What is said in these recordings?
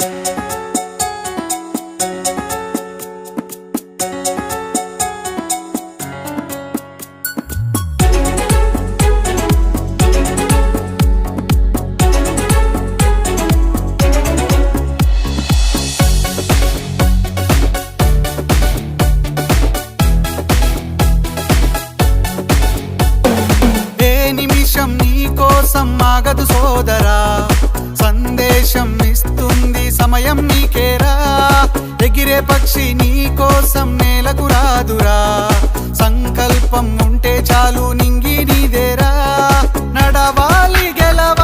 ఏ ఎగిరే పక్షి నీ కోసం నేలకు రాదురా. సంకల్పం ఉంటే చాలు నింగి నీదేరా. నడవాలి గెలవాలి.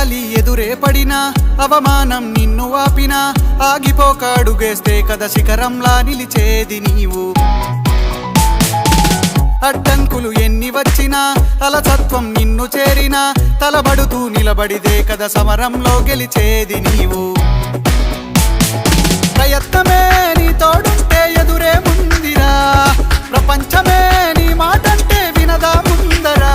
గాలి ఎదురే పడినా అవమానం నిన్ను ఆపినా ఆగిపోక అడుగేస్తే కథ శిఖరంలా నిలిచేది నీవు. అడ్డంకులు ఎన్ని వచ్చినా అలసత్వం నిన్ను చేరినా తలబడుతూ నిలబడిదే కథ సమరంలో గెలిచేది నీవు. ప్రయత్నమే నీ తోడుంటే ఎదురే ముందిరా ప్రపంచమే నీ మాటంటే వినదా ముందరా.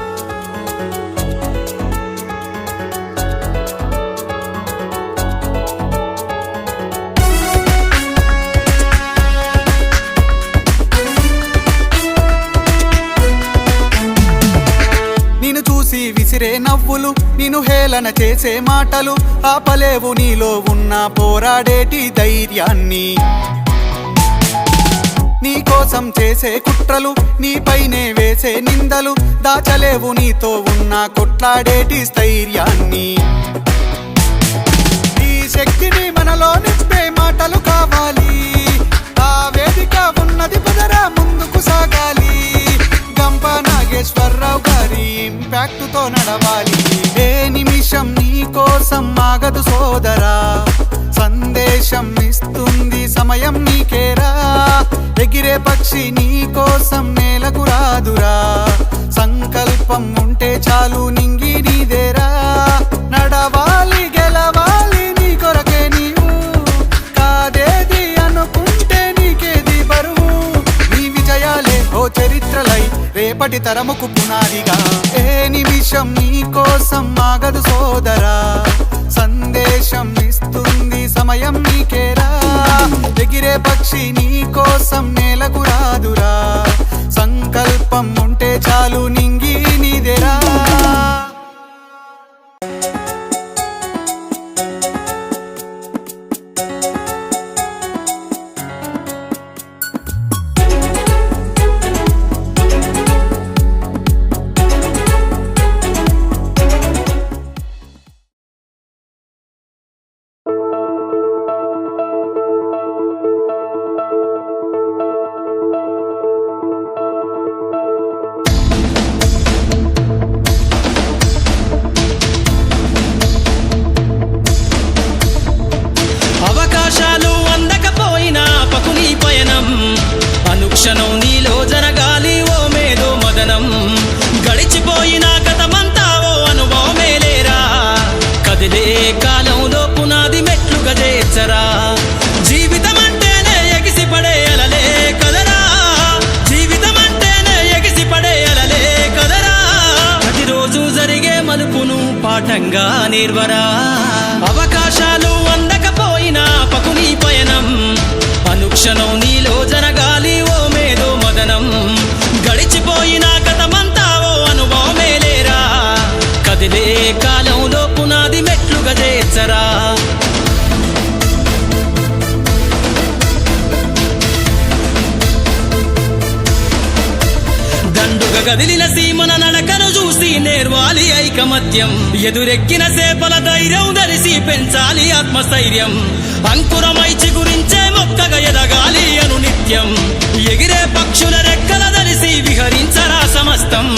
నవ్వులు నిన్ను హేళన చేసే మాటలు ఆపలేవు నీలో ఉన్న పోరాడేటి ధైర్యాన్ని. నీ కోసం చేసే కుట్రలు నీపైనే వేసే నిందలు దాచలేవు నీతో ఉన్న కొట్లాడేటి స్థైర్యాన్ని. ఈ శక్తిని మనలో నింపే మాటలు కావాలి. ఆ వేదిక ఉన్నది పదరా ముందుకు సాగాలి. నాగేశ్వరరావు గారి ఇంపాక్ట్తో నడవాలి. ఏ నిమిషం నీ కోసం ఆగదు సోదరా. సందేశం ఇస్తుంది సమయం నీకేరా. ఎగిరే పక్షి నీ కోసం నేలకు రాదురా. సంకల్పం ఉంటే చాలు నింగి నీదేరా. నడవాలి రేపటి తరముకు పునాదిగా ఏ నిమిషం నీ కోసం ఆగదు సోదరా. సందేశం ఇస్తుంది సమయం నీకేరా. ఎగిరే పక్షి నీ కోసం పాఠంగా నిర్వరా. అవకాశాలు అందకపోయినా పకుని పయనం. అనుక్షణం నీలో జరగాలి ఓ మేధో మదనం. గడిచిపోయిన గతమంతా ఓ అనుభవమే లేరా. కదిలే కాలంలో పునాది మెట్లుగా చేర్చరా. దండుగ కదిలిన సీమన నడ నేర్వాలి ఐకమత్యం. ఎదురెక్కిన సేపల ధైర్యం ధరిసి పెంచాలి ఆత్మస్థైర్యం. అంకురమై చిగురించే మొక్కగా ఎదగాలి అను నిత్యం ఎగిరే పక్షుల రెక్కల ధరిసి విహరించరా సమస్తం.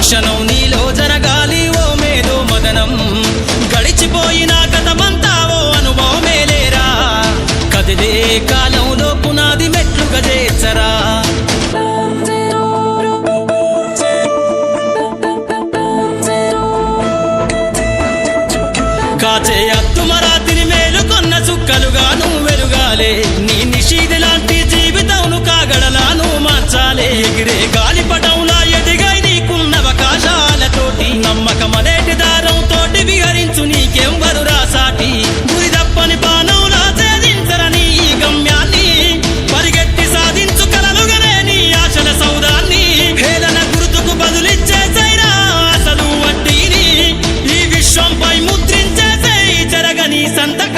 క్షణం నీలో జరగాలి ఓ మేధో మదనం. గడిచిపోయిన గతమంతా ఓ అనుభవమే లేరా కదిలే కాలంలో పునాది మెట్లుగా చేర్చరా కాచే అత్తుమరాతిని మేలుకొన్న చుక్కలుగా నువ్వు వెలుగాలే నీ నిషీదే Santa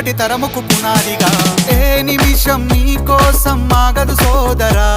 రేపటి తరముకు పునాదిగా. ఏ నిమిషం నీ కోసం ఆగదు సోదరా.